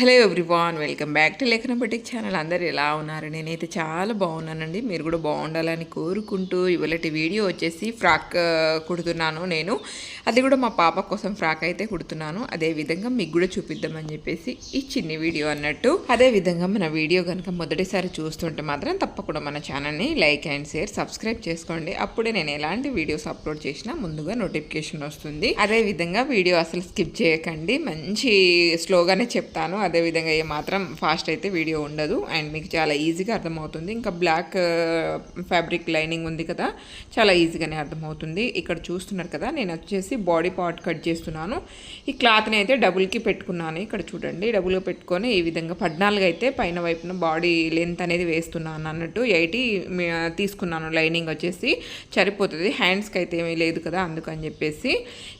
Hello everyone welcome back to Lekhana Batik channel. అందరు ఎలా ఉన్నారు? నేనైతే చాలా బాగున్నానండి. మీరు కూడా బాగుండాలని కోరుకుంటూ ఇవాళటి వీడియో వచ్చేసి ఫ్రాక్ కుడుతున్నాను నేను. అది కూడా మా పాప కోసం ఫ్రాక్ అయితే కుడుతున్నాను. అదే విధంగా మీకు కూడా చూపిద్దామని చెప్పేసి ఈ చిన్ని వీడియో అన్నట్టు. అదే విధంగా మన వీడియో కనుక మొదటిసారి చూస్తుంటే మాత్రం తప్పకుండా మన ఛానల్ని లైక్ అండ్ షేర్ సబ్స్క్రైబ్ చేసుకోండి. అప్పుడే నేను ఎలాంటి వీడియోస్ అప్లోడ్ చేసినా ముందుగా నోటిఫికేషన్ వస్తుంది. అదే విధంగా వీడియో అసలు స్కిప్ చేయకండి. మంచి స్లోగానే చెప్తాను. అదే విధంగా ఏ మాత్రం ఫాస్ట్ అయితే వీడియో ఉండదు. అండ్ మీకు చాలా ఈజీగా అర్థమవుతుంది. ఇంకా బ్లాక్ ఫ్యాబ్రిక్ లైనింగ్ ఉంది కదా చాలా ఈజీగానే అర్థమవుతుంది. ఇక్కడ చూస్తున్నారు కదా నేను వచ్చేసి బాడీ పార్ట్ కట్ చేస్తున్నాను. ఈ క్లాత్ని అయితే డబుల్కి పెట్టుకున్నాను. ఇక్కడ చూడండి డబుల్గా పెట్టుకొని ఈ విధంగా పద్నాలుగు అయితే పైన వైపున బాడీ లెంత్ అనేది వేస్తున్నాను అన్నట్టు ఎయిటీ తీసుకున్నాను. లైనింగ్ వచ్చేసి సరిపోతుంది. హ్యాండ్స్కి అయితే ఏమీ లేదు కదా అందుకని చెప్పేసి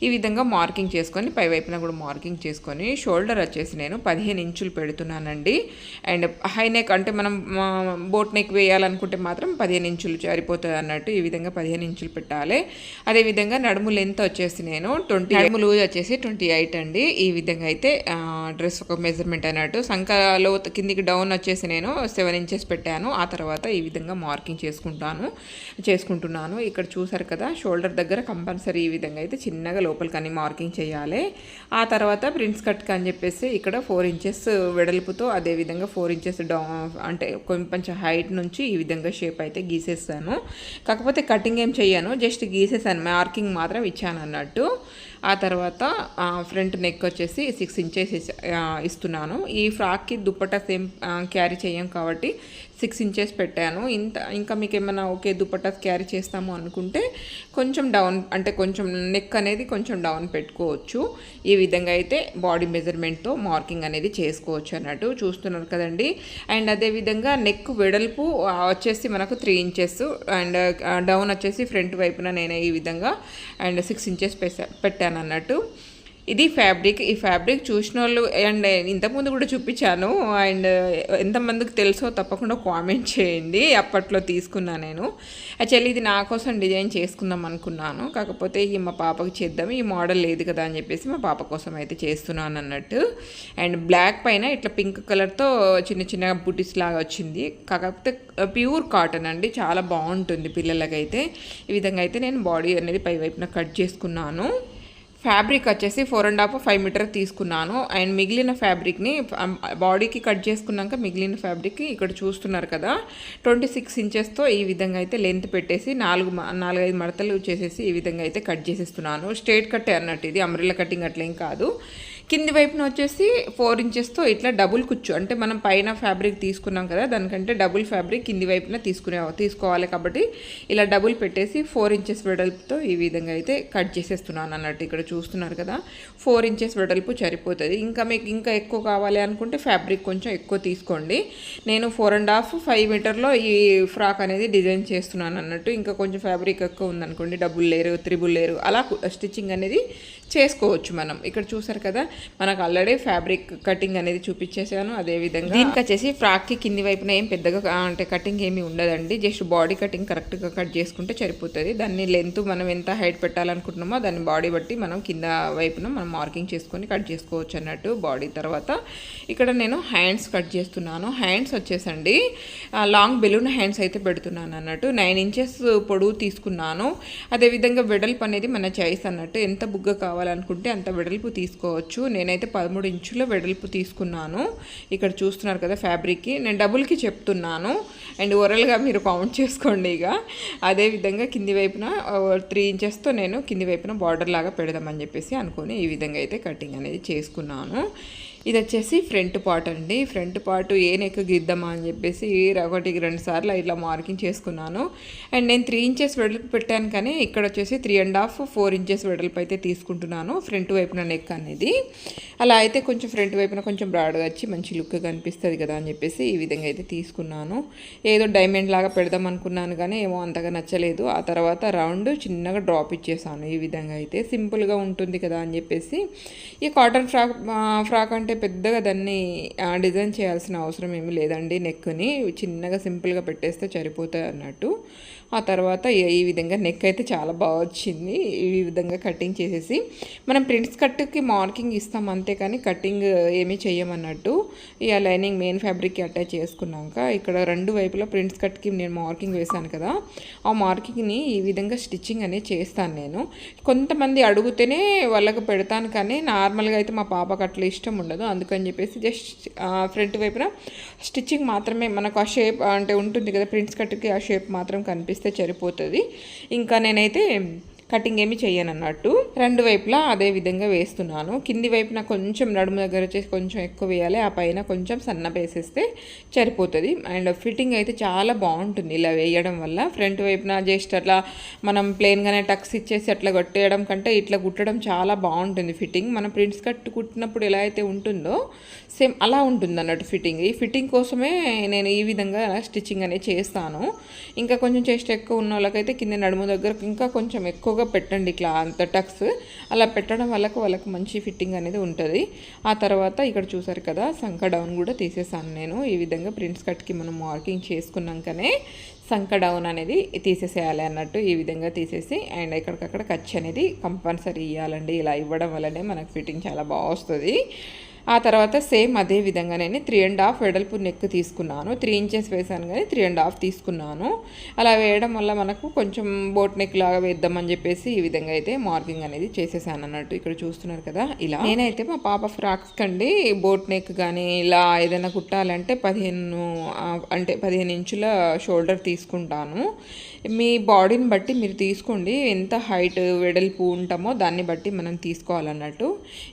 ఈ విధంగా మార్కింగ్ చేసుకొని పై వైపున కూడా మార్కింగ్ చేసుకొని షోల్డర్ వచ్చేసి నేను పదిహేను ఇంచులు పెడుతున్నానండి. అండ్ హై నెక్ అంటే మనం బోట్ నెక్ వేయాలనుకుంటే మాత్రం పదిహేను ఇంచులు సరిపోతుంది అన్నట్టు ఈ విధంగా పదిహేను ఇంచులు పెట్టాలి. అదేవిధంగా నడుము లెంత్ వచ్చేసి నేను ట్వంటీ నడుము లూజ్ వచ్చేసి ట్వంటీ ఎయిట్ అండి. ఈ విధంగా అయితే డ్రెస్ ఒక మెజర్మెంట్ అన్నట్టు. సంఖలో కిందికి డౌన్ వచ్చేసి నేను సెవెన్ ఇంచెస్ పెట్టాను. ఆ తర్వాత ఈ విధంగా మార్కింగ్ చేసుకుంటాను చేసుకుంటున్నాను. ఇక్కడ చూసారు కదా షోల్డర్ దగ్గర కంపల్సరీ ఈ విధంగా అయితే చిన్నగా లోపలికి అన్ని మార్కింగ్ చేయాలి. ఆ తర్వాత ప్రిన్స్ కట్కి అని చెప్పేసి ఇక్కడ ఫోర్ ఇంచెస్ వెడల్పుతో అదే విధంగా ఫోర్ ఇంచెస్ డౌ అంటే కొంచెం హైట్ నుంచి ఈ విధంగా షేప్ అయితే గీసేస్తాను. కాకపోతే కటింగ్ ఏం చేయను జస్ట్ గీసేసాను. మార్కింగ్ మాత్రం ఇచ్చాను అన్నట్టు. ఆ తర్వాత ఫ్రంట్ నెక్ వచ్చేసి సిక్స్ ఇంచెస్ ఇస్తున్నాను. ఈ ఫ్రాక్కి దుప్పట సేమ్ క్యారీ చేయం కాబట్టి సిక్స్ ఇంచెస్ పెట్టాను. ఇంత ఇంకా మీకు ఏమైనా ఓకే దుప్పటా క్యారీ చేస్తాము అనుకుంటే కొంచెం డౌన్ అంటే కొంచెం నెక్ అనేది కొంచెం డౌన్ పెట్టుకోవచ్చు. ఈ విధంగా అయితే బాడీ మెజర్మెంట్తో మార్కింగ్ అనేది చేసుకోవచ్చు అన్నట్టు చూస్తున్నారు కదండి. అండ్ అదేవిధంగా నెక్ వెడల్పు వచ్చేసి మనకు త్రీ ఇంచెస్ అండ్ డౌన్ వచ్చేసి ఫ్రంట్ వైపున నేను ఈ విధంగా అండ్ సిక్స్ ఇంచెస్ పెట్టాను అన్నట్టు. ఇది ఫ్యాబ్రిక్ ఈ ఫ్యాబ్రిక్ చూసిన వాళ్ళు అండ్ ఇంతకుముందు కూడా చూపించాను. అండ్ ఎంతమందికి తెలుసో తప్పకుండా కామెంట్ చేయండి. అప్పట్లో తీసుకున్నాను నేను. యాక్చువల్లీ ఇది నా కోసం డిజైన్ చేసుకుందాం అనుకున్నాను. కాకపోతే ఈ మా పాపకి చేద్దాం. ఈ మోడల్ లేదు కదా అని చెప్పేసి మా పాప కోసం అయితే చేస్తున్నాను అన్నట్టు. అండ్ బ్లాక్ పైన ఇట్లా పింక్ కలర్తో చిన్న చిన్న బుటీస్ లాగా వచ్చింది. కాకపోతే ప్యూర్ కాటన్ అండి. చాలా బాగుంటుంది పిల్లలకైతే. ఈ విధంగా అయితే నేను బాడీ అనేది పై వైపున కట్ చేసుకున్నాను. ఫ్యాబ్రిక్ వచ్చేసి four and half five metre తీసుకున్నాను. అండ్ మిగిలిన ఫ్యాబ్రిక్ని బాడీకి కట్ చేసుకున్నాక మిగిలిన ఫ్యాబ్రిక్ ఇక్కడ చూస్తున్నారు కదా ట్వంటీ సిక్స్ ఇంచెస్తో ఈ విధంగా అయితే లెంత్ పెట్టేసి నాలుగు మ- నాలుగైదు మడతలు చేసేసి ఈ విధంగా అయితే కట్ చేసేస్తున్నాను. స్ట్రేట్ కట్టే అన్నట్టు ఇది అంబ్రిల్లా కటింగ్ అట్లేం కాదు. కింది వైపున వచ్చేసి ఫోర్ ఇంచెస్తో ఇట్లా డబుల్ కుచ్చు అంటే మనం పైన ఫ్యాబ్రిక్ తీసుకున్నాం కదా దానికంటే డబుల్ ఫ్యాబ్రిక్ కింది వైపున తీసుకునే తీసుకోవాలి కాబట్టి ఇలా డబుల్ పెట్టేసి ఫోర్ ఇంచెస్ వెడల్పుతో ఈ విధంగా అయితే కట్ చేసేస్తున్నాను అన్నట్టు ఇక్కడ చూస్తున్నారు కదా. ఫోర్ ఇంచెస్ వెడల్పు సరిపోతుంది. ఇంకా మీకు ఇంకా ఎక్కువ కావాలి అనుకుంటే ఫ్యాబ్రిక్ కొంచెం ఎక్కువ తీసుకోండి. నేను ఫోర్ అండ్ హాఫ్ ఫైవ్ మీటర్లో ఈ ఫ్రాక్ అనేది డిజైన్ చేస్తున్నాను అన్నట్టు. ఇంకా కొంచెం ఫ్యాబ్రిక్ ఎక్కువ ఉందనుకోండి డబుల్ లేరు త్రిబుల్ లేరు అలా స్టిచ్చింగ్ అనేది చేసుకోవచ్చు మనం. ఇక్కడ చూసారు కదా మనకు ఆల్రెడీ ఫ్యాబ్రిక్ కటింగ్ అనేది చూపించేసాను అదేవిధంగా దీనికి వచ్చేసి ఫ్రాక్కి కింది వైపున ఏం పెద్దగా అంటే కటింగ్ ఏమి ఉండదండి. జస్ట్ బాడీ కటింగ్ కరెక్ట్గా కట్ చేసుకుంటే సరిపోతుంది. దాన్ని లెంత్ మనం ఎంత హైట్ పెట్టాలనుకుంటున్నామో దాన్ని బాడీ బట్టి మనం కింద వైపున మనం మార్కింగ్ చేసుకొని కట్ చేసుకోవచ్చు అన్నట్టు బాడీ తర్వాత. ఇక్కడ నేను హ్యాండ్స్ కట్ చేస్తున్నాను. హ్యాండ్స్ వచ్చేసండి లాంగ్ బెలూన్ హ్యాండ్స్ అయితే పెడుతున్నాను అన్నట్టు. నైన్ ఇంచెస్ పొడవు తీసుకున్నాను. అదేవిధంగా వెడల్పు అనేది మన చాయిస్ అన్నట్టు. ఎంత బుగ్గ కావాలనుకుంటే అంత వెడల్పు తీసుకోవచ్చు. నేనైతే పదమూడు ఇంచుల వెడల్పు తీసుకున్నాను. ఇక్కడ చూస్తున్నారు కదా ఫ్యాబ్రిక్కి. నేను డబుల్కి చెప్తున్నాను. అండ్ ఓరల్గా మీరు కౌంట్ చేసుకోండి ఇక. అదేవిధంగా కింది వైపున త్రీ ఇంచెస్తో నేను కింది వైపున బార్డర్ లాగా పెడదామని చెప్పేసి అనుకొని ఈ విధంగా అయితే కటింగ్ అనేది చేసుకున్నాను. ఇది వచ్చేసి ఫ్రంట్ పార్ట్ అండి. ఫ్రంట్ పార్ట్ ఏ నెక్ గిద్దామా అని చెప్పేసి ఒకటి రెండు సార్లు ఇట్లా మార్కింగ్ చేసుకున్నాను. అండ్ నేను త్రీ ఇంచెస్ వెడల్పు పెట్టాను కానీ ఇక్కడ వచ్చేసి three and half four inches వెడల్పు అయితే తీసుకుంటున్నాను ఫ్రంట్ వైపున నెక్ అనేది. అలా అయితే కొంచెం ఫ్రంట్ వైపున కొంచెం బ్రాడ్గా వచ్చి మంచి లుక్ కనిపిస్తుంది కదా అని చెప్పేసి ఈ విధంగా అయితే తీసుకున్నాను. ఏదో డైమండ్ లాగా పెడదాం అనుకున్నాను కానీ ఏమో అంతగా నచ్చలేదు. ఆ తర్వాత రౌండ్ చిన్నగా డ్రాప్ ఇచ్చేసాను ఈ విధంగా అయితే. సింపుల్గా ఉంటుంది కదా అని చెప్పేసి ఈ కాటన్ ఫ్రాక్ ఫ్రాక్ అంటే పెద్దగా దాన్ని డిజైన్ చేయాల్సిన అవసరం ఏమీ లేదండి నెక్ని చిన్నగా సింపుల్గా పెట్టేస్తే సరిపోతుంది అన్నట్టు. ఆ తర్వాత ఈ- విధంగా నెక్ అయితే చాలా బాగా వచ్చింది. ఈ విధంగా కటింగ్ చేసేసి మనం ప్రింట్స్ కట్కి మార్కింగ్ ఇస్తాం అంతే కానీ కటింగ్ ఏమీ చేయమన్నట్టు ఈ లైనింగ్ మెయిన్ ఫ్యాబ్రిక్కి అటాచ్ చేసుకున్నాక ఇక్కడ రెండు వైపులా ప్రింట్స్ కట్కి నేను మార్కింగ్ వేశాను కదా. ఆ మార్కింగ్ని ఈ విధంగా స్టిచ్చింగ్ అనేది చేస్తాను నేను. కొంతమంది అడిగితేనే వాళ్ళకు పెడతాను కానీ నార్మల్గా అయితే మా పాపకు అట్లా ఇష్టం ఉండదు. అందుకని చెప్పేసి జస్ట్ ఫ్రంట్ వైపున స్టిచ్చింగ్ మాత్రమే మనకు ఆ షేప్ అంటే ఉంటుంది కదా ప్రింట్స్ కట్కి ఆ షేప్ మాత్రం కనిపిస్తుంది. ఇస్తే సరిపోతుంది ఇంకా నేనైతే కటింగ్ ఏమి చేయను అన్నట్టు రెండు వైపులా అదే విధంగా వేస్తున్నాను. కింది వైపున కొంచెం నడుము దగ్గర వచ్చేసి కొంచెం ఎక్కువ వేయాలి. ఆ పైన కొంచెం సన్న వేసేస్తే సరిపోతుంది అండ్ ఫిట్టింగ్ అయితే చాలా బాగుంటుంది ఇలా వేయడం వల్ల. ఫ్రంట్ వైపున జస్ట్ అట్లా మనం ప్లెయిన్గానే టక్స్ ఇచ్చేసి అట్లా కొట్టేయడం కంటే ఇట్లా కుట్టడం చాలా బాగుంటుంది ఫిట్టింగ్ మనం ప్రింట్స్ కట్ కుట్టినప్పుడు ఎలా అయితే ఉంటుందో సేమ్ అలా ఉంటుంది అన్నట్టు ఫిట్టింగ్. ఈ ఫిట్టింగ్ కోసమే నేను ఈ విధంగా స్టిచ్చింగ్ అనేది చేస్తాను. ఇంకా కొంచెం చేస్ట్ ఎక్కువ ఉన్న వాళ్ళకైతే కింద నడుము దగ్గర ఇంకా కొంచెం ఎక్కువగా పెట్టండి ఇట్లా అంత టక్స్. అలా పెట్టడం వల్ల వాళ్ళకి మంచి ఫిట్టింగ్ అనేది ఉంటుంది. ఆ తర్వాత ఇక్కడ చూసారు కదా సంక డౌన్ కూడా తీసేసాను నేను. ఈ విధంగా ప్రింట్స్ కట్కి మనం మార్కింగ్ చేసుకున్నాకనే సంక డౌన్ అనేది తీసేసేయాలి అన్నట్టు ఈ విధంగా తీసేసి అండ్ ఎక్కడికక్కడ ఖర్చు అనేది కంపల్సరీ ఇవ్వాలండి ఇలా ఇవ్వడం వల్లనే మనకు ఫిట్టింగ్ చాలా బాగా వస్తుంది. ఆ తర్వాత సేమ్ అదే విధంగా నేను త్రీ అండ్ హాఫ్ వెడల్పు నెక్ తీసుకున్నాను. త్రీ ఇంచెస్ వేసాను కానీ త్రీ అండ్ హాఫ్ తీసుకున్నాను. అలా వేయడం వల్ల మనకు కొంచెం బోట్ నెక్ లాగా వేద్దామని చెప్పేసి ఈ విధంగా అయితే మార్కింగ్ అనేది చేసేసాను అన్నట్టు ఇక్కడ చూస్తున్నారు కదా ఇలా. నేనైతే మా పాప ఫ్రాక్స్ కండి బోట్ నెక్ కానీ ఇలా ఏదైనా కుట్టాలంటే పదిహేను అంటే పదిహేను ఇంచుల షోల్డర్ తీసుకుంటాను. మీ బాడీని బట్టి మీరు తీసుకోండి. ఎంత హైట్ వెడల్పు ఉంటామో దాన్ని బట్టి మనం తీసుకోవాలన్నట్టు.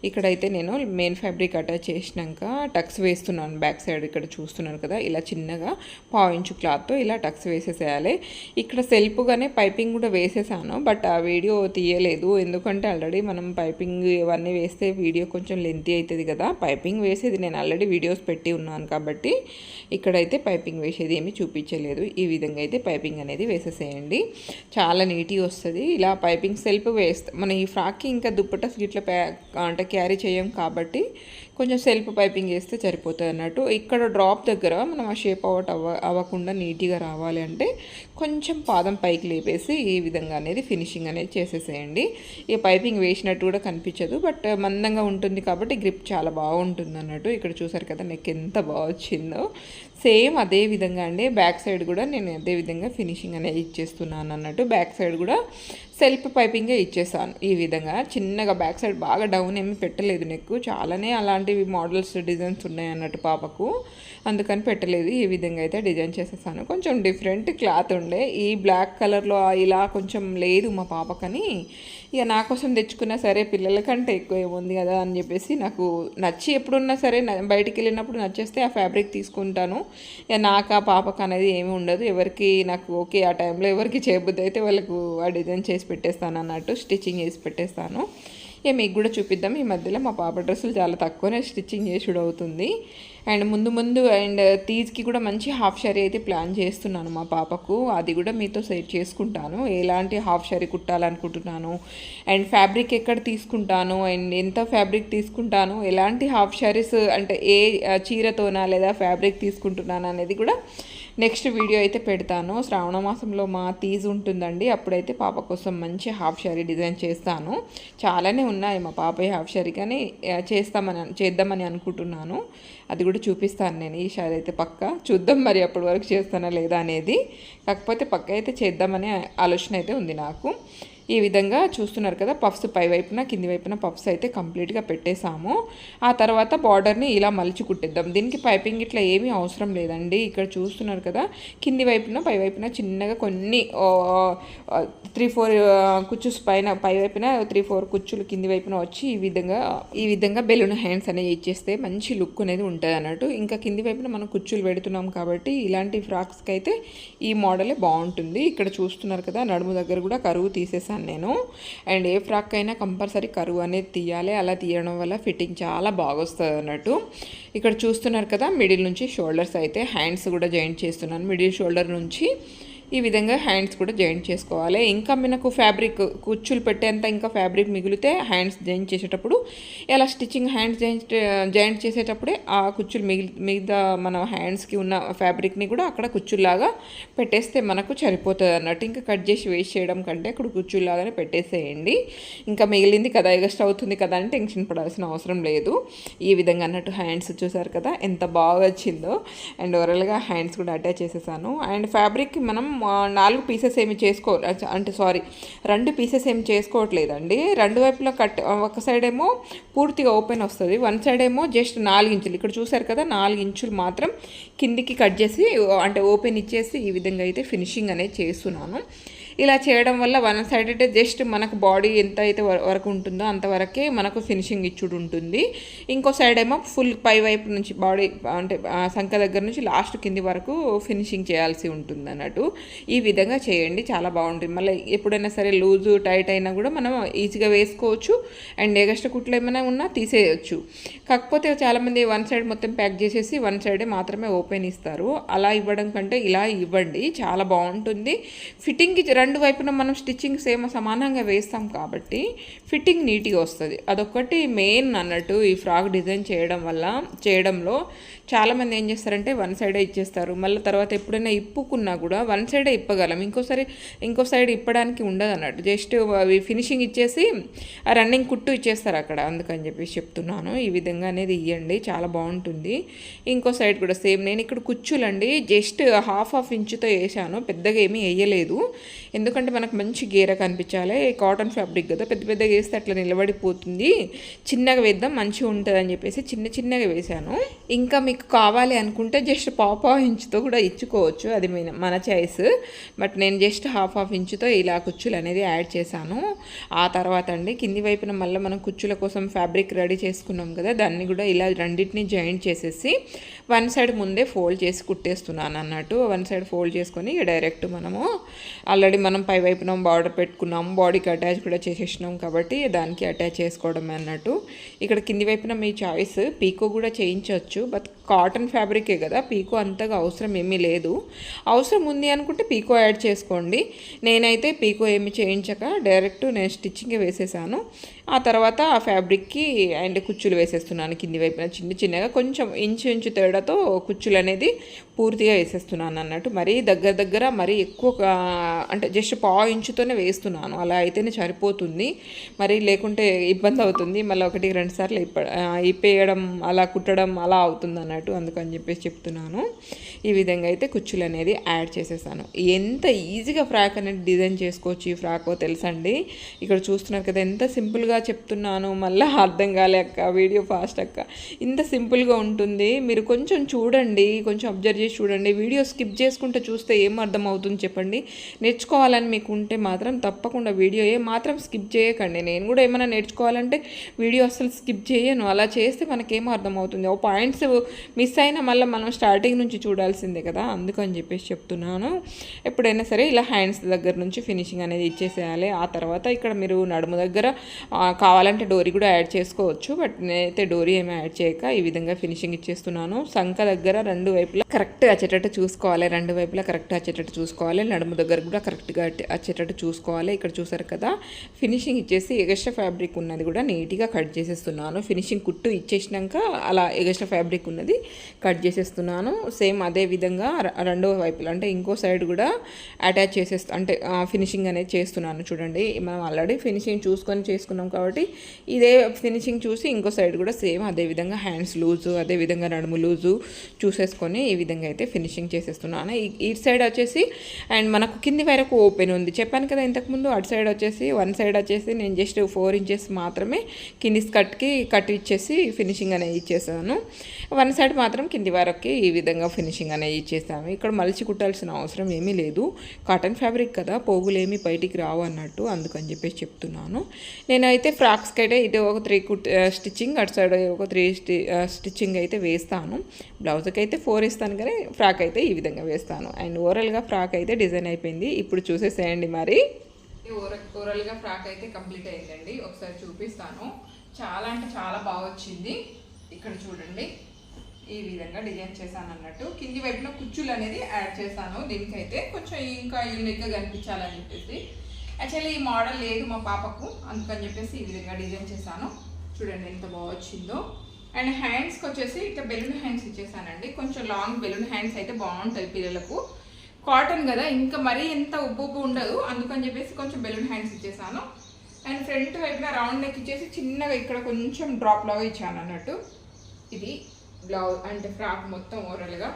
ఇక్కడైతే నేను మెయిన్ ఫ్యాబ్రిక్ అటాచ్ చేసినాక టక్స్ వేస్తున్నాను బ్యాక్ సైడ్ ఇక్కడ చూస్తున్నాను కదా ఇలా చిన్నగా పావించు క్లాత్తో ఇలా టక్స్ వేసేసేయాలి. ఇక్కడ సెల్ఫ్గానే పైపింగ్ కూడా వేసేసాను బట్ ఆ వీడియో తీయలేదు. ఎందుకంటే ఆల్రెడీ మనం పైపింగ్ ఇవన్నీ వేస్తే వీడియో కొంచెం లెంతీ అవుతుంది కదా. పైపింగ్ వేసేది నేను ఆల్రెడీ వీడియోస్ పెట్టి ఉన్నాను కాబట్టి ఇక్కడైతే పైపింగ్ వేసేది ఏమీ చూపించలేదు. ఈ విధంగా అయితే పైపింగ్ అనేది వేసేసేయండి. చాలా నీట్గా వస్తుంది. ఇలా పైపింగ్ సెల్ఫ్ వేస్తే మన ఈ ఫ్రాక్కి ఇంకా దుప్పట ఇట్లా అంటే క్యారీ చేయం కాబట్టి కొంచెం సెల్ఫ్ పైపింగ్ వేస్తే సరిపోతుంది అన్నట్టు. ఇక్కడ డ్రాప్ దగ్గర మనం ఆ షేప్ అవుట్ అవ్వ అవ్వకుండా నీట్గా రావాలి అంటే కొంచెం పాదం పైకి లేపేసి ఈ విధంగా అనేది ఫినిషింగ్ అనేది చేసేసేయండి. ఈ పైపింగ్ వేసినట్టు కూడా కనిపించదు బట్ మందంగా ఉంటుంది కాబట్టి గ్రిప్ చాలా బాగుంటుంది అన్నట్టు. ఇక్కడ చూసారు కదా నెక్ ఎంత బాగా వచ్చిందో. సేమ్ అదే విధంగా అండి. బ్యాక్ సైడ్ కూడా నేను అదే విధంగా ఫినిషింగ్ అనేది ఇచ్చేస్తున్నాను అన్నట్టు. బ్యాక్ సైడ్ కూడా సెల్ఫ్ పైపింగే ఇచ్చేసాను ఈ విధంగా. చిన్నగా బ్యాక్ సైడ్ బాగా డౌన్ ఏమి పెట్టలేదు నెక్ చాలానే అలాంటివి మోడల్స్ డిజైన్స్ ఉన్నాయి అన్నట్టు పాపకు. అందుకని పెట్టలేదు. ఈ విధంగా అయితే డిజైన్ చేసేసాను. కొంచెం డిఫరెంట్ క్లాత్ ఉండే. ఈ బ్లాక్ కలర్లో ఇలా కొంచెం లేదు మా పాపకని. ఇక నా కోసం తెచ్చుకున్నా సరే పిల్లల కంటే ఎక్కువ ఏముంది కదా అని చెప్పేసి నాకు నచ్చి ఎప్పుడున్నా సరే బయటికి వెళ్ళినప్పుడు నచ్చేస్తే ఆ ఫ్యాబ్రిక్ తీసుకుంటాను. ఇక నాకు ఆ పాపకు అనేది ఏమి ఉండదు. ఎవరికి నాకు ఓకే ఆ టైంలో ఎవరికి చేయబుద్ది అయితే వాళ్ళకు ఆ డిజైన్ చేసి పెట్టేస్తాను అన్నట్టు స్టిచ్చింగ్ చేసి పెట్టేస్తాను. ఇక మీకు కూడా చూపిద్దాం. ఈ మధ్యలో మా పాప డ్రెస్సులు చాలా తక్కువనే స్టిచ్చింగ్ చేసుడు అవుతుంది అండ్ ముందు ముందు అండ్ తీజ్కి కూడా మంచి హాఫ్ షారీ అయితే ప్లాన్ చేస్తున్నాను మా పాపకు. అది కూడా మీతో షేర్ చేసుకుంటాను. ఎలాంటి హాఫ్ షారీ కుట్టాలనుకుంటున్నాను? అండ్ ఫ్యాబ్రిక్ ఎక్కడ తీసుకుంటాను? అండ్ ఎంత ఫ్యాబ్రిక్ తీసుకుంటాను? ఎలాంటి హాఫ్ షారీస్ అంటే ఏ చీరతోనా లేదా ఫ్యాబ్రిక్ తీసుకుంటున్నాను అనేది కూడా నెక్స్ట్ వీడియో అయితే పెడతాను. శ్రావణ మాసంలో మా తీజ్ ఉంటుందండి. అప్పుడైతే పాప కోసం మంచి హాఫ్ శారీ డిజైన్ చేస్తాను. చాలానే ఉన్నాయి మా పాప హాఫ్ శారీ కానీ చేస్తామని చేద్దామని అనుకుంటున్నాను. అది కూడా చూపిస్తాను నేను. ఈ శారీ అయితే పక్క. చూద్దాం మరి అప్పటి వరకు చేస్తానా లేదా అనేది. కాకపోతే పక్క అయితే చేద్దామనే ఆలోచన అయితే ఉంది నాకు. ఈ విధంగా చూస్తున్నారు కదా పఫ్స్ పై వైపున కింది వైపున పఫ్స్ అయితే కంప్లీట్గా పెట్టేసాము ఆ తర్వాత బార్డర్ని ఇలా మలిచి కుట్టేద్దాం దీనికి పైపింగ్ ఇట్లా ఏమీ అవసరం లేదండి. ఇక్కడ చూస్తున్నారు కదా కింది వైపున పై వైపున చిన్నగా కొన్ని త్రీ ఫోర్ కుచ్చుస్ పైన పై వైపున త్రీ ఫోర్ కుచ్చులు కింది వైపున వచ్చి ఈ విధంగా ఈ విధంగా బెలూన్ హ్యాండ్స్ అనేవి ఇచ్చేస్తే మంచి లుక్ అనేది ఉంటుంది అన్నట్టు. ఇంకా కింది వైపున మనం కుచ్చులు పెడుతున్నాం కాబట్టి ఇలాంటి ఫ్రాక్స్కి అయితే ఈ మోడలే బాగుంటుంది. ఇక్కడ చూస్తున్నారు కదా నడుము దగ్గర కూడా కరువు తీసేసాను చేశాను నేను. అండ్ ఏ ఫ్రాక్ అయినా కంపల్సరీ కరువు అనేది తీయాలి. అలా తీయడం వల్ల ఫిట్టింగ్ చాలా బాగొస్తుంది అన్నట్టు. ఇక్కడ చూస్తున్నారు కదా మిడిల్ నుంచి షోల్డర్స్ అయితే హ్యాండ్స్ కూడా జాయింట్ చేస్తున్నాను. మిడిల్ షోల్డర్ నుంచి ఈ విధంగా హ్యాండ్స్ కూడా జాయింట్ చేసుకోవాలి. ఇంకా మనకు ఫ్యాబ్రిక్ కుచ్చులు పెట్టేంత ఇంకా ఫ్యాబ్రిక్ మిగిలితే హ్యాండ్స్ జాయింట్ చేసేటప్పుడు ఇలా స్టిచ్చింగ్ హ్యాండ్స్ జాయింట్ జాయింట్ చేసేటప్పుడే ఆ కుచ్చులు మిగిలి మిగతా మన హ్యాండ్స్కి ఉన్న ఫ్యాబ్రిక్ని కూడా అక్కడ కుచ్చుల్లాగా పెట్టేస్తే మనకు సరిపోతుంది అన్నట్టు. ఇంకా కట్ చేసి వేస్ట్ చేయడం కంటే అక్కడ కుచ్చుల్లాగానే పెట్టేసేయండి. ఇంకా మిగిలింది కదా ఎగస్ట్ అవుతుంది కదా అని టెన్షన్ పడాల్సిన అవసరం లేదు. ఈ విధంగా అన్నట్టు హ్యాండ్స్ చూసారు కదా ఎంత బాగా వచ్చిందో. అండ్ ఓవరాల్గా హ్యాండ్స్ కూడా అటాచ్ చేసేసాను. అండ్ ఫ్యాబ్రిక్ మనం నాలుగు పీసెస్ ఏమి చేసుకో అంటే సారీ రెండు పీసెస్ ఏమి చేసుకోవట్లేదండి. రెండు వైపులా కట్ ఒక సైడ్ ఏమో పూర్తిగా ఓపెన్ వస్తుంది. వన్ సైడ్ ఏమో జస్ట్ నాలుగు ఇంచులు. ఇక్కడ చూసారు కదా నాలుగు ఇంచులు మాత్రం కిందికి కట్ చేసి అంటే ఓపెన్ ఇచ్చేసి ఈ విధంగా అయితే ఫినిషింగ్ అనేది చేస్తున్నాను. ఇలా చేయడం వల్ల వన్ సైడ్ జస్ట్ మనకు బాడీ ఎంత అయితే వ- వరకు ఉంటుందో అంతవరకే మనకు ఫినిషింగ్ ఇచ్చుడు ఉంటుంది. ఇంకో సైడ్ ఏమో ఫుల్ పై వైపు నుంచి బాడీ అంటే సంఖ దగ్గర నుంచి లాస్ట్ కింది వరకు ఫినిషింగ్ చేయాల్సి ఉంటుంది అన్నట్టు. ఈ విధంగా చేయండి చాలా బాగుంటుంది. మళ్ళీ ఎప్పుడైనా సరే లూజు టైట్ అయినా కూడా మనం ఈజీగా వేసుకోవచ్చు. అండ్ ఎగస్ట్రా కుట్లు ఏమైనా ఉన్నా తీసేయచ్చు. కాకపోతే చాలామంది వన్ సైడ్ మొత్తం ప్యాక్ చేసేసి వన్ సైడే మాత్రమే ఓపెన్ ఇస్తారు. అలా ఇవ్వడం కంటే ఇలా ఇవ్వండి చాలా బాగుంటుంది. ఫిట్టింగ్కి రెండు వైపున మనం స్టిచ్చింగ్ సేమ్ సమానంగా వేస్తాం కాబట్టి ఫిట్టింగ్ నీట్గా వస్తుంది. అదొకటి మెయిన్ అన్నట్టు ఈ ఫ్రాక్ డిజైన్ చేయడం వల్ల చేయడంలో చాలామంది ఏం చేస్తారంటే వన్ సైడే ఇచ్చేస్తారు. మళ్ళీ తర్వాత ఎప్పుడైనా ఇప్పుకున్నా కూడా వన్ సైడే ఇప్పగలం. ఇంకోసారి ఇంకో సైడ్ ఇప్పడానికి ఉండదు అన్నట్టు జస్ట్ అవి ఫినిషింగ్ ఇచ్చేసి ఆ రన్నింగ్ కుట్టు ఇచ్చేస్తారు అక్కడ. అందుకని చెప్పేసి చెప్తున్నాను. ఈ విధంగా అనేది ఇవ్వండి చాలా బాగుంటుంది. ఇంకో సైడ్ కూడా సేమ్. నేను ఇక్కడ కుచ్చులండి. జస్ట్ హాఫ్ హాఫ్ ఇంచుతో వేసాను. పెద్దగా ఏమీ వేయలేదు. ఎందుకంటే మనకు మంచి గేర కనిపించాలి. కాటన్ ఫ్యాబ్రిక్ కదా. పెద్ద పెద్దగా వేస్తే అట్లా నిలబడిపోతుంది. చిన్నగా వేద్దాం మంచిగా ఉంటుంది అని చెప్పేసి చిన్న చిన్నగా వేసాను. ఇంకా మీకు కావాలి అనుకుంటే జస్ట్ పాప్ హాఫ్ ఇంచుతో కూడా ఇచ్చుకోవచ్చు. అది మన మన చాయిస్. బట్ నేను జస్ట్ హాఫ్ హాఫ్ ఇంచుతో ఇలా కుచ్చులు అనేది యాడ్ చేశాను. ఆ తర్వాత అండి కింది వైపున మళ్ళీ మనం కుచ్చుల కోసం ఫ్యాబ్రిక్ రెడీ చేసుకున్నాం కదా దాన్ని కూడా ఇలా రెండింటిని జాయింట్ చేసేసి వన్ సైడ్ ముందే ఫోల్డ్ చేసి కుట్టేస్తున్నాను అన్నట్టు. వన్ సైడ్ ఫోల్డ్ చేసుకొని డైరెక్ట్ మనము ఆల్రెడీ మనం పై వైపున బార్డర్ పెట్టుకున్నాం బాడీకి అటాచ్ కూడా చేసేసినాం కాబట్టి దానికి అటాచ్ చేసుకోవడమే అన్నట్టు. ఇక్కడ కింది వైపున మీ చాయిస్ పీకో కూడా చేయించవచ్చు. బట్ కాటన్ ఫ్యాబ్రికే కదా పీకో అంతగా అవసరం ఏమీ లేదు. అవసరం ఉంది అనుకుంటే పీకో యాడ్ చేసుకోండి. నేనైతే పీకో ఏమి చేయించక డైరెక్ట్ నేను స్టిచ్చింగ్ వేసేసాను. ఆ తర్వాత ఆ ఫ్యాబ్రిక్కి అండ్ కుచ్చులు వేసేస్తున్నాను కింది వైపున చిన్న చిన్నగా. కొంచెం ఇంచు ఇంచు తేడాతో కుచ్చులు అనేది పూర్తిగా వేసేస్తున్నాను అన్నట్టు. మరీ దగ్గర దగ్గర మరీ ఎక్కువ అంటే జస్ట్ పావు ఇంచుతోనే వేస్తున్నాను. అలా అయితేనే సరిపోతుంది. మరి లేకుంటే ఇబ్బంది అవుతుంది. మళ్ళీ ఒకటి రెండు సార్లు ఇప్ప ఇప్పేయడం అలా కుట్టడం అలా అవుతుంది అన్నట్టు అందుకని చెప్పేసి చెప్తున్నాను. ఈ విధంగా అయితే కుచ్చులు అనేది యాడ్ చేసేసాను. ఎంత ఈజీగా ఫ్రాక్ అనేది డిజైన్ చేసుకోవచ్చు ఈ ఫ్రాక్ తెలుసండి? ఇక్కడ చూస్తున్నారు కదా ఎంత సింపుల్గా చెప్తున్నాను. మళ్ళీ అర్థం కాలే అక్క వీడియో ఫాస్ట్ అక్క. ఇంత సింపుల్గా ఉంటుంది. మీరు కొంచెం చూడండి కొంచెం అబ్జర్వ్ చేసి చూడండి. వీడియో స్కిప్ చేసుకుంటే చూస్తే ఏం అర్థం అవుతుంది చెప్పండి. నేర్చుకోవాలని మీకు ఉంటే మాత్రం తప్పకుండా వీడియో ఏ మాత్రం స్కిప్ చేయకండి. నేను కూడా ఏమైనా నేర్చుకోవాలంటే వీడియో అసలు స్కిప్ చేయను. అలా చేస్తే మనకేమో అర్థమవుతుంది ఓ పాయింట్స్ మిస్ అయినా మళ్ళీ మనం స్టార్టింగ్ నుంచి చూడాల్సిందే కదా అందుకని చెప్పేసి చెప్తున్నాను. ఎప్పుడైనా సరే ఇలా హ్యాండ్స్ దగ్గర నుంచి ఫినిషింగ్ అనేది ఇచ్చేసేయాలి. ఆ తర్వాత ఇక్కడ మీరు నడుము దగ్గర కావాలంటే డోరీ కూడా యాడ్ చేసుకోవచ్చు. బట్ నేనైతే డోరీ ఏమీ యాడ్ చేయక ఈ విధంగా ఫినిషింగ్ ఇచ్చేస్తున్నాను. సంఖ దగ్గర రెండు వైపులా కరెక్ట్ వచ్చేటట్టు చూసుకోవాలి. రెండు వైపులా కరెక్ట్ వచ్చేటట్టు చూసుకోవాలి. నడుము దగ్గర కూడా కరెక్ట్గా వచ్చేటట్టు చూసుకోవాలి. ఇక్కడ చూసారు కదా ఫినిషింగ్ ఇచ్చేసి ఎగస్ట్రా ఫ్యాబ్రిక్ ఉన్నది కూడా నీట్గా కట్ చేసేస్తున్నాను. ఫినిషింగ్ కుట్టు ఇచ్చేసినాక అలా ఎగస్ట్రా ఫ్యాబ్రిక్ ఉన్నది కట్ చేసేస్తున్నాను. సేమ్ అదే విధంగా ర- రెండో అంటే ఇంకో సైడ్ కూడా అటాచ్ చేసేస్తా అంటే ఫినిషింగ్ అనేది చేస్తున్నాను చూడండి. మనం ఆల్రెడీ ఫినిషింగ్ చూసుకొని చేసుకున్నాం కాబట్టి ఇదే ఫినిషింగ్ చూసి ఇంకో సైడ్ కూడా సేమ్ అదే విధంగా హ్యాండ్స్ లూజు అదే విధంగా నడుము లూజు చూసేసుకొని ఈ విధంగా అయితే ఫినిషింగ్ చేసేస్తున్నాను. ఈ సైడ్ వచ్చేసి అండ్ మనకు కింది వరకు ఓపెన్ ఉంది. చెప్పాను కదా ఇంతకుముందు అటు సైడ్ వచ్చేసి వన్ సైడ్ వచ్చేసి నేను జస్ట్ ఫోర్ ఇంచెస్ మాత్రమే కింది స్కర్ట్కి కట్ ఇచ్చేసి ఫినిషింగ్ అనేది ఇచ్చేసాను. వన్ సైడ్ మాత్రం కింది వరకు ఈ విధంగా ఫినిషింగ్ అనేది ఇచ్చేస్తాము ఇక్కడ మలిచి కుట్టాల్సిన అవసరం ఏమీ లేదు. కాటన్ ఫ్యాబ్రిక్ కదా పోగులేమి బయటికి రావు అన్నట్టు అందుకని చెప్పేసి చెప్తున్నాను. నేనైతే ఫ్రాక్స్కి అయితే ఇటు ఒక త్రీ కుట్ స్టిచ్చింగ్ అటు సైడ్ ఒక త్రీ స్టి స్టిచ్చింగ్ అయితే వేస్తాను. బ్లౌజ్కి అయితే ఫోర్ ఇస్తాను కానీ ఫ్రాక్ అయితే ఈ విధంగా వేస్తాను. అండ్ ఓవరాల్గా ఫ్రాక్ అయితే డిజైన్ అయిపోయింది. ఇప్పుడు చూసేసేయండి మరి. ఓవరాల్గా ఫ్రాక్ అయితే కంప్లీట్ అయిందండి. ఒకసారి చూపిస్తాను. చాలా అంటే చాలా బాగా వచ్చింది. ఇక్కడ చూడండి. ఈ విధంగా డిజైన్ చేశాను అన్నట్టు. కింది వైపున కుచ్చులు అనేది యాడ్ చేశాను. దీనికైతే కొంచెం ఇంకా యూనిక్గా కనిపించాలని చెప్పేసి. యాక్చువల్లీ ఈ మోడల్ లేదు మా పాపకు. అందుకని చెప్పేసి ఈ విధంగా డిజైన్ చేశాను. చూడండి ఎంత బాగా వచ్చిందో. అండ్ హ్యాండ్స్కి వచ్చేసి ఇట్లా బెలూన్ హ్యాండ్స్ ఇచ్చేసానండి. కొంచెం లాంగ్ బెలూన్ హ్యాండ్స్ అయితే బాగుంటుంది పిల్లలకు. కాటన్ కదా ఇంకా మరీ ఎంత ఉప్పు ఉప్పు ఉండదు. అందుకని చెప్పేసి కొంచెం బెలూన్ హ్యాండ్స్ ఇచ్చేసాను. అండ్ ఫ్రంట్ వైపున రౌండ్ నెక్ ఇచ్చేసి చిన్నగా ఇక్కడ కొంచెం డ్రాప్ లాగా ఇచ్చాను అన్నట్టు. ఇది బ్లౌజ్ అంటే ఫ్రాక్ మొత్తం ఓవరాల్గా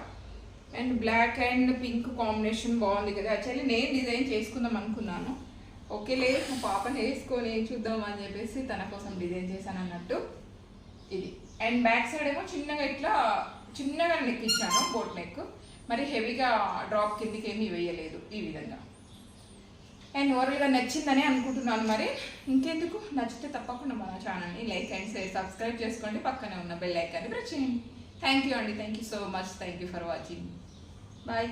and black and pink combination బాగుంది కదా. యాక్చువల్లీ నేను డిజైన్ చేసుకుందాం అనుకున్నాను. ఓకే లేదు మా పాపని వేసుకొని చూద్దాం అని చెప్పేసి తన కోసం డిజైన్ చేశాను అన్నట్టు. ఇది. అండ్ బ్యాక్ సైడ్ ఏమో చిన్నగా ఇట్లా చిన్నగా నెక్ ఇచ్చాను బోట్ నెక్. మరి హెవీగా డ్రాప్ కిందికి ఏమీ వేయలేదు ఈ విధంగా. అండ్ ఓవరాల్గా నచ్చిందని అనుకుంటున్నాను మరి. ఇంకెందుకు? నచ్చితే తప్పకుండా మన ఛానల్ని లైక్ అండ్ షేర్ సబ్స్క్రైబ్ చేసుకోండి. పక్కనే ఉన్న బెల్ ఐకాన్ని ప్రెస్ చేయండి. థ్యాంక్ యూ అండి thank you so much thank you for watching bye